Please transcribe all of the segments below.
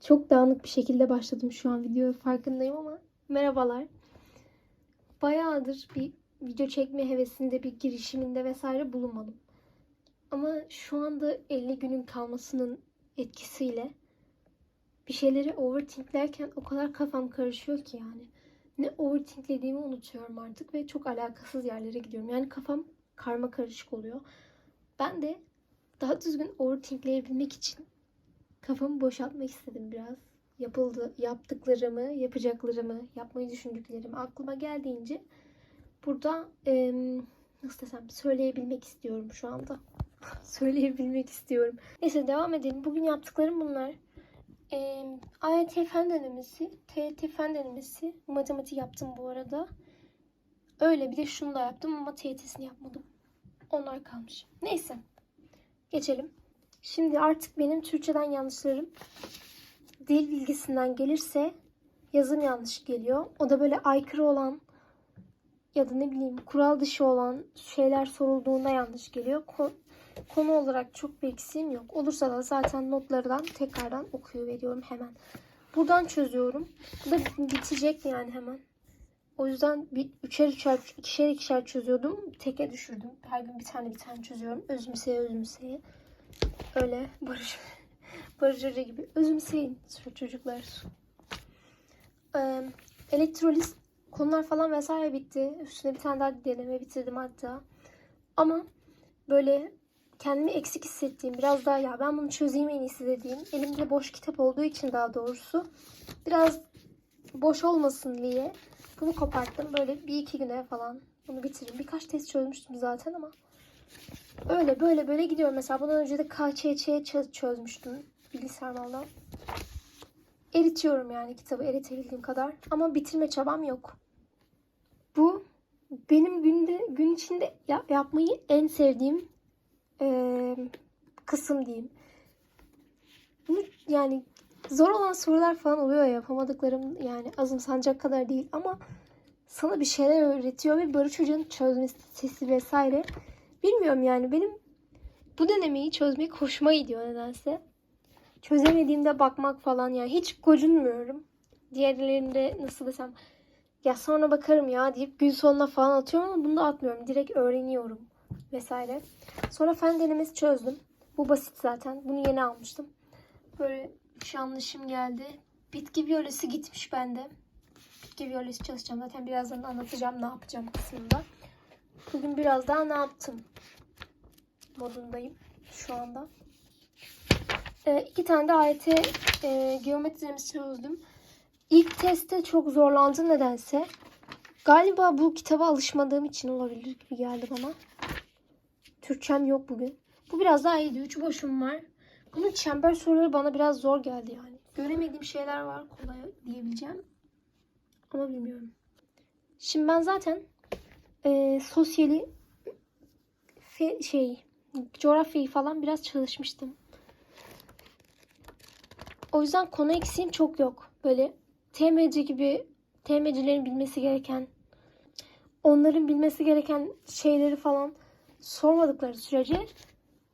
Çok dağınık bir şekilde başladım şu an videoya farkındayım ama merhabalar. Bayağıdır bir video çekme hevesinde bir girişiminde vesaire bulunmadım. Ama şu anda 50 günün kalmasının etkisiyle bir şeyleri overthinklerken o kadar kafam karışıyor ki yani. Ne overthinklediğimi unutuyorum artık ve çok alakasız yerlere gidiyorum. Yani kafam karma karışık oluyor. Ben de daha düzgün overthinkleyebilmek için kafamı boşaltmak istedim biraz. Yapıldı, yaptıklarımı, yapacaklarımı, yapmayı düşündüklerimi aklıma geldiğince burada em, nasıl desem söyleyebilmek istiyorum şu anda. söyleyebilmek istiyorum. Neyse devam edelim. Bugün yaptıklarım bunlar. Ee, AYT fen denemesi, TYT fen denemesi. Matematik yaptım bu arada. Öyle bir de şunu da yaptım ama TYT'sini yapmadım. Onlar kalmış. Neyse. Geçelim. Şimdi artık benim Türkçeden yanlışlarım dil bilgisinden gelirse yazım yanlış geliyor. O da böyle aykırı olan ya da ne bileyim kural dışı olan şeyler sorulduğunda yanlış geliyor. Ko- konu olarak çok bir eksiğim yok. Olursa da zaten notlardan tekrardan okuyor veriyorum hemen. Buradan çözüyorum. Bu da bitecek yani hemen. O yüzden bir üçer üçer, ikişer ikişer çözüyordum. Teke düşürdüm. Her gün bir tane bir tane çözüyorum. Özümseye özümseye. Öyle Barış Hoca gibi özümseyin çocuklar. Ee, elektroliz konular falan vesaire bitti. Üstüne bir tane daha deneme bitirdim hatta. Ama böyle kendimi eksik hissettiğim biraz daha ya ben bunu çözeyim en iyisi dediğim elimde boş kitap olduğu için daha doğrusu biraz boş olmasın diye bunu koparttım. Böyle bir iki güne falan bunu bitiririm. Birkaç test çözmüştüm zaten ama öyle böyle böyle gidiyor. Mesela bundan önce de KÇÇ çö- çözmüştüm bilgisayardan. Eritiyorum yani kitabı eritebildiğim kadar. Ama bitirme çabam yok. Bu benim günde gün içinde ya- yapmayı en sevdiğim eee, kısım diyeyim. Yani zor olan sorular falan oluyor ya yapamadıklarım yani azımsanacak kadar değil ama sana bir şeyler öğretiyor ve Barış Hoca'nın çözmesi sesi vesaire. Bilmiyorum yani benim bu denemeyi çözmek hoşuma gidiyor nedense. Çözemediğimde bakmak falan yani hiç gocunmuyorum. Diğerlerinde nasıl desem ya sonra bakarım ya deyip gün sonuna falan atıyorum ama bunu da atmıyorum. Direkt öğreniyorum vesaire. Sonra fen denemesi çözdüm. Bu basit zaten. Bunu yeni almıştım. Böyle yanlışım geldi. Bitki biyolojisi gitmiş bende. Bitki biyolojisi çalışacağım. Zaten birazdan anlatacağım ne yapacağım kısmında. Bugün biraz daha ne yaptım modundayım şu anda. Ee, iki tane de AYT e, geometri denemesi çözdüm. İlk testte çok zorlandım nedense. Galiba bu kitaba alışmadığım için olabilir gibi geldi bana. Türkçem yok bugün. Bu biraz daha iyiydi. Üç boşum var. Bunun çember soruları bana biraz zor geldi yani. Göremediğim şeyler var kolay diyebileceğim. Ama bilmiyorum. Şimdi ben zaten e, sosyali fe- şey coğrafyayı falan biraz çalışmıştım. O yüzden konu eksiğim çok yok. Böyle TMC gibi TMC'lerin bilmesi gereken onların bilmesi gereken şeyleri falan sormadıkları sürece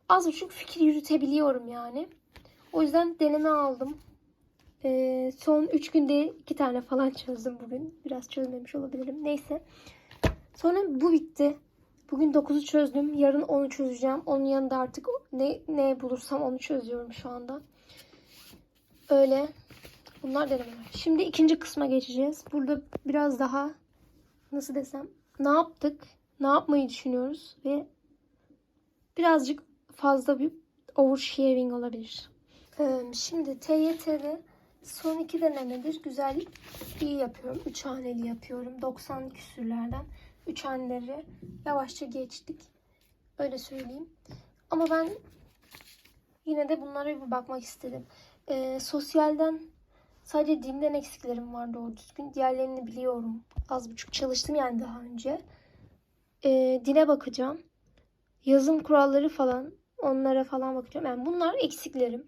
az buçuk fikir yürütebiliyorum yani. O yüzden deneme aldım. Ee, son 3 günde 2 tane falan çözdüm bugün. Biraz çözmemiş olabilirim. Neyse. Sonra bu bitti. Bugün 9'u çözdüm. Yarın 10'u çözeceğim. Onun yanında artık ne, ne bulursam onu çözüyorum şu anda. Öyle. Bunlar denemeler. Şimdi ikinci kısma geçeceğiz. Burada biraz daha nasıl desem ne yaptık? Ne yapmayı düşünüyoruz? Ve birazcık fazla bir oversharing olabilir. Şimdi TYT'de son iki denemedir güzel iyi yapıyorum. Üç haneli yapıyorum. 90 küsürlerden. Üç haneleri yavaşça geçtik. Öyle söyleyeyim. Ama ben yine de bunlara bir bakmak istedim. Ee, sosyalden sadece dinden eksiklerim var doğru düzgün. Diğerlerini biliyorum. Az buçuk çalıştım yani daha önce. Ee, dile bakacağım. Yazım kuralları falan onlara falan bakacağım. Yani bunlar eksiklerim.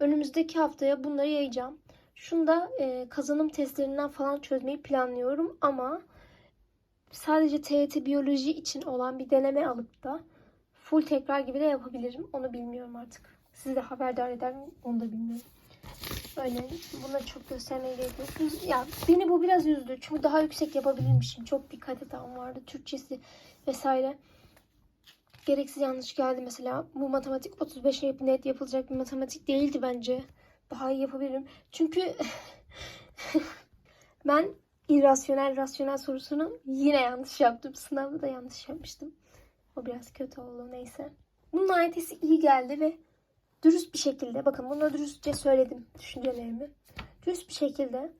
Önümüzdeki haftaya bunları yayacağım. Şunu da e, kazanım testlerinden falan çözmeyi planlıyorum ama sadece TYT biyoloji için olan bir deneme alıp da full tekrar gibi de yapabilirim. Onu bilmiyorum artık. Sizi de haberdar eder miyim? Onu da bilmiyorum. Öyle. Buna çok göstermeye gerek yok. Ya beni bu biraz üzdü. Çünkü daha yüksek yapabilirmişim. Çok dikkat eden vardı. Türkçesi vesaire. Gereksiz yanlış geldi mesela. Bu matematik 35 yap- net yapılacak bir matematik değildi bence. Daha iyi yapabilirim. Çünkü ben irrasyonel rasyonel sorusunu yine yanlış yaptım. Sınavda da yanlış yapmıştım. O biraz kötü oldu neyse. Bunun AYT'si iyi geldi ve dürüst bir şekilde bakın bunu dürüstçe söyledim düşüncelerimi. Dürüst bir şekilde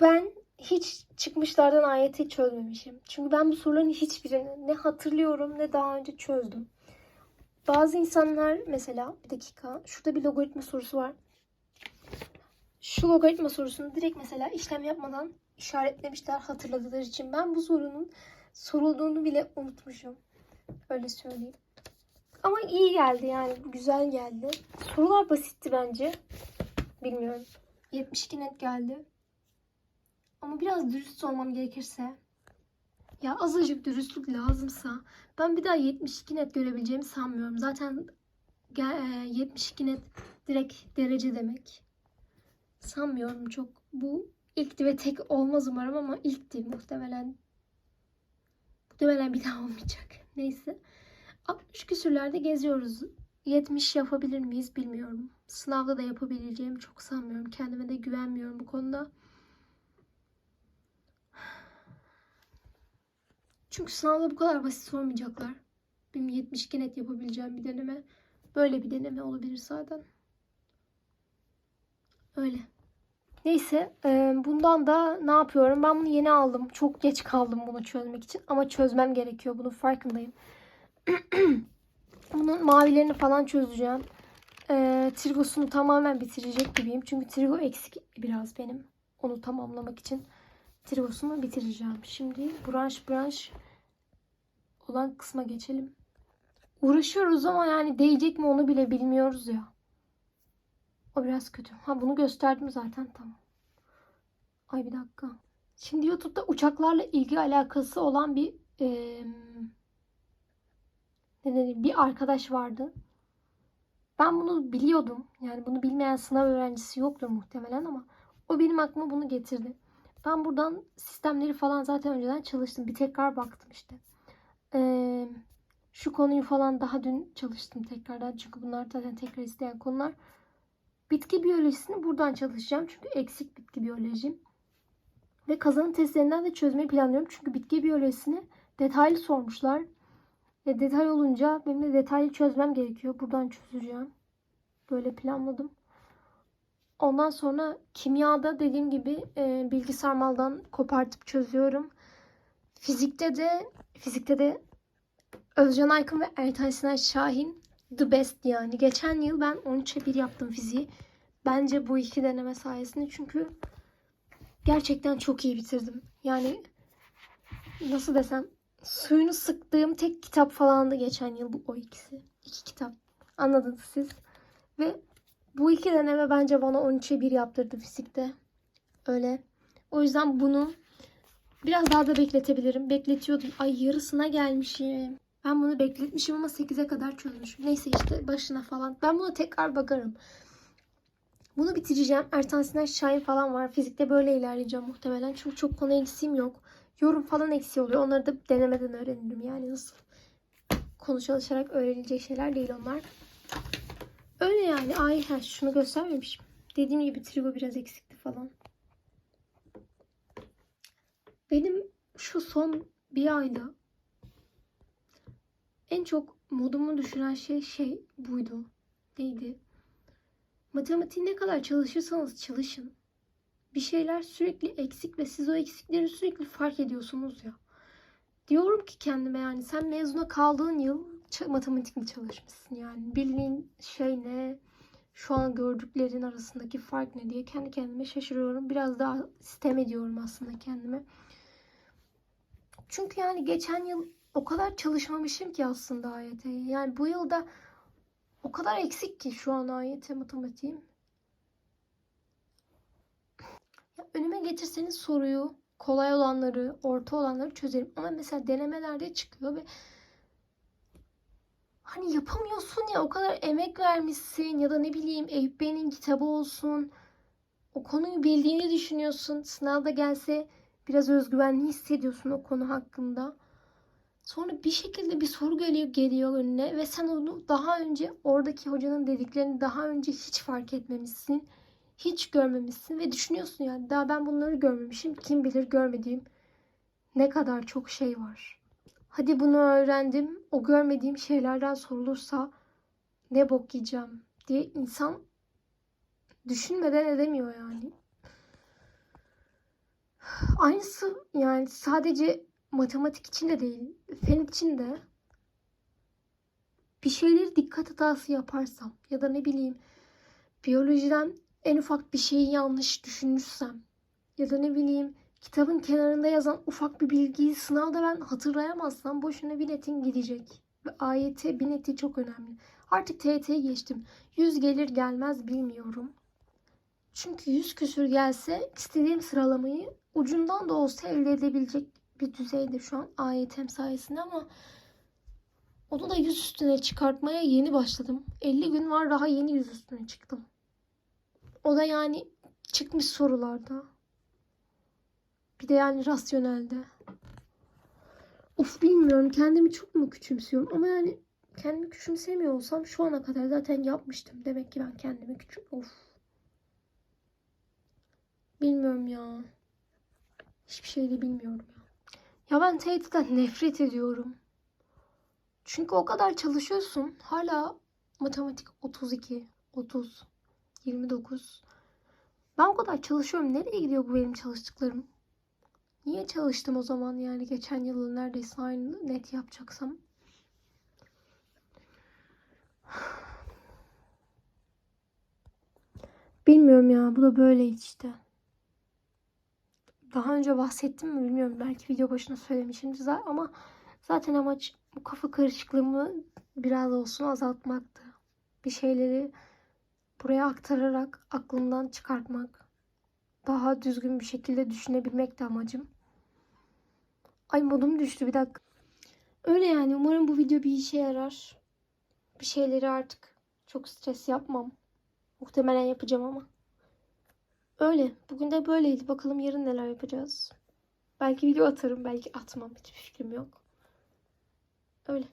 ben hiç çıkmışlardan ayeti çözmemişim. Çünkü ben bu soruların hiçbirini ne hatırlıyorum ne daha önce çözdüm. Bazı insanlar mesela bir dakika şurada bir logaritma sorusu var. Şu logaritma sorusunu direkt mesela işlem yapmadan işaretlemişler hatırladıkları için. Ben bu sorunun sorulduğunu bile unutmuşum. Öyle söyleyeyim. Ama iyi geldi yani. Güzel geldi. Sorular basitti bence. Bilmiyorum. 72 net geldi. Ama biraz dürüst olmam gerekirse ya azıcık dürüstlük lazımsa ben bir daha 72 net görebileceğimi sanmıyorum. Zaten ge- e, 72 net direkt derece demek. Sanmıyorum çok. Bu ilkti ve tek olmaz umarım ama ilkti muhtemelen. Muhtemelen bir daha olmayacak. Neyse. 60 küsürlerde geziyoruz. 70 yapabilir miyiz bilmiyorum. Sınavda da yapabileceğimi çok sanmıyorum. Kendime de güvenmiyorum bu konuda. Çünkü sınavda bu kadar basit sormayacaklar. Benim 72 net yapabileceğim bir deneme. Böyle bir deneme olabilir zaten. Öyle. Neyse e, bundan da ne yapıyorum? Ben bunu yeni aldım. Çok geç kaldım bunu çözmek için. Ama çözmem gerekiyor. Bunun farkındayım. Bunun mavilerini falan çözeceğim. E, trigosunu tamamen bitirecek gibiyim. Çünkü trigo eksik biraz benim. Onu tamamlamak için trigosunu bitireceğim. Şimdi branş branş olan kısma geçelim. Uğraşıyoruz ama yani değecek mi onu bile bilmiyoruz ya. O biraz kötü. Ha bunu gösterdim zaten tamam. Ay bir dakika. Şimdi YouTube'da uçaklarla ilgi alakası olan bir eee ne bir arkadaş vardı. Ben bunu biliyordum. Yani bunu bilmeyen sınav öğrencisi yoktur muhtemelen ama o benim aklıma bunu getirdi. Ben buradan sistemleri falan zaten önceden çalıştım. Bir tekrar baktım işte. Ee, şu konuyu falan daha dün çalıştım tekrardan. Çünkü bunlar zaten tekrar isteyen konular. Bitki biyolojisini buradan çalışacağım. Çünkü eksik bitki biyolojim. Ve kazanım testlerinden de çözmeyi planlıyorum. Çünkü bitki biyolojisini detaylı sormuşlar. Ve detay olunca benim de detaylı çözmem gerekiyor. Buradan çözeceğim. Böyle planladım. Ondan sonra kimyada dediğim gibi e, bilgi sarmaldan kopartıp çözüyorum. Fizikte de fizikte de Özcan Aykın ve Ertan Sinan Şahin the best yani. Geçen yıl ben 13'e 1 yaptım fiziği. Bence bu iki deneme sayesinde çünkü gerçekten çok iyi bitirdim. Yani nasıl desem suyunu sıktığım tek kitap falandı geçen yıl bu o ikisi. İki kitap. Anladınız siz. Ve bu iki deneme bence bana 13'e 1 yaptırdı fizikte. Öyle. O yüzden bunu biraz daha da bekletebilirim. Bekletiyordum. Ay yarısına gelmişim. Ben bunu bekletmişim ama 8'e kadar çözmüşüm. Neyse işte başına falan. Ben buna tekrar bakarım. Bunu bitireceğim. Ertan Sinan Şahin falan var. Fizikte böyle ilerleyeceğim muhtemelen. Çünkü çok konu eksiğim yok. Yorum falan eksiği oluyor. Onları da denemeden öğrenirim. Yani nasıl konu çalışarak öğrenilecek şeyler değil onlar. Öyle yani. Ay ha, şunu göstermemişim. Dediğim gibi trigo biraz eksikti falan. Benim şu son bir ayda en çok modumu düşüren şey şey buydu. Neydi? Matematiği ne kadar çalışırsanız çalışın. Bir şeyler sürekli eksik ve siz o eksikleri sürekli fark ediyorsunuz ya. Diyorum ki kendime yani sen mezuna kaldığın yıl ç- matematikle çalışmışsın yani. Bildiğin şey ne? Şu an gördüklerin arasındaki fark ne diye kendi kendime şaşırıyorum. Biraz daha sistem ediyorum aslında kendime. Çünkü yani geçen yıl o kadar çalışmamışım ki aslında AYT'ye. Yani bu yılda o kadar eksik ki şu an AYT matematiğim. Ya önüme getirseniz soruyu, kolay olanları, orta olanları çözerim. Ama mesela denemelerde çıkıyor ve Hani yapamıyorsun ya o kadar emek vermişsin ya da ne bileyim Eyüp Bey'in kitabı olsun. O konuyu bildiğini düşünüyorsun. Sınavda gelse biraz özgüvenli hissediyorsun o konu hakkında. Sonra bir şekilde bir soru geliyor, geliyor önüne ve sen onu daha önce oradaki hocanın dediklerini daha önce hiç fark etmemişsin. Hiç görmemişsin ve düşünüyorsun yani daha ben bunları görmemişim. Kim bilir görmediğim ne kadar çok şey var. Hadi bunu öğrendim. O görmediğim şeylerden sorulursa ne bok yiyeceğim diye insan düşünmeden edemiyor yani. Aynısı yani sadece matematik için de değil, fen için de bir şeyleri dikkat hatası yaparsam ya da ne bileyim biyolojiden en ufak bir şeyi yanlış düşünürsem ya da ne bileyim kitabın kenarında yazan ufak bir bilgiyi sınavda ben hatırlayamazsam boşuna bir netin gidecek. Ve AYT bir neti çok önemli. Artık TYT'ye geçtim. 100 gelir gelmez bilmiyorum. Çünkü 100 küsür gelse istediğim sıralamayı ucundan da olsa elde edebilecek bir düzeyde şu an AYT'm sayesinde ama onu da 100 üstüne çıkartmaya yeni başladım. 50 gün var daha yeni 100 üstüne çıktım. O da yani çıkmış sorularda. Bir de yani rasyonelde. Of bilmiyorum kendimi çok mu küçümsüyorum ama yani kendimi küçümsemiyor olsam şu ana kadar zaten yapmıştım. Demek ki ben kendimi küçük... Of. Bilmiyorum ya. Hiçbir şey de bilmiyorum ya. Ya ben TYT'den nefret ediyorum. Çünkü o kadar çalışıyorsun. Hala matematik 32, 30, 29. Ben o kadar çalışıyorum. Nereye gidiyor bu benim çalıştıklarım? Niye çalıştım o zaman yani geçen yılın neredeyse aynı net yapacaksam? Bilmiyorum ya bu da böyle işte. Daha önce bahsettim mi bilmiyorum. Belki video başına söylemişimdir ama zaten amaç bu kafa karışıklığımı biraz olsun azaltmaktı. Bir şeyleri buraya aktararak aklımdan çıkartmak. Daha düzgün bir şekilde düşünebilmek de amacım. Ay modum düştü bir dakika. Öyle yani umarım bu video bir işe yarar. Bir şeyleri artık çok stres yapmam. Muhtemelen yapacağım ama. Öyle. Bugün de böyleydi. Bakalım yarın neler yapacağız. Belki video atarım, belki atmam. Hiçbir fikrim yok. Öyle.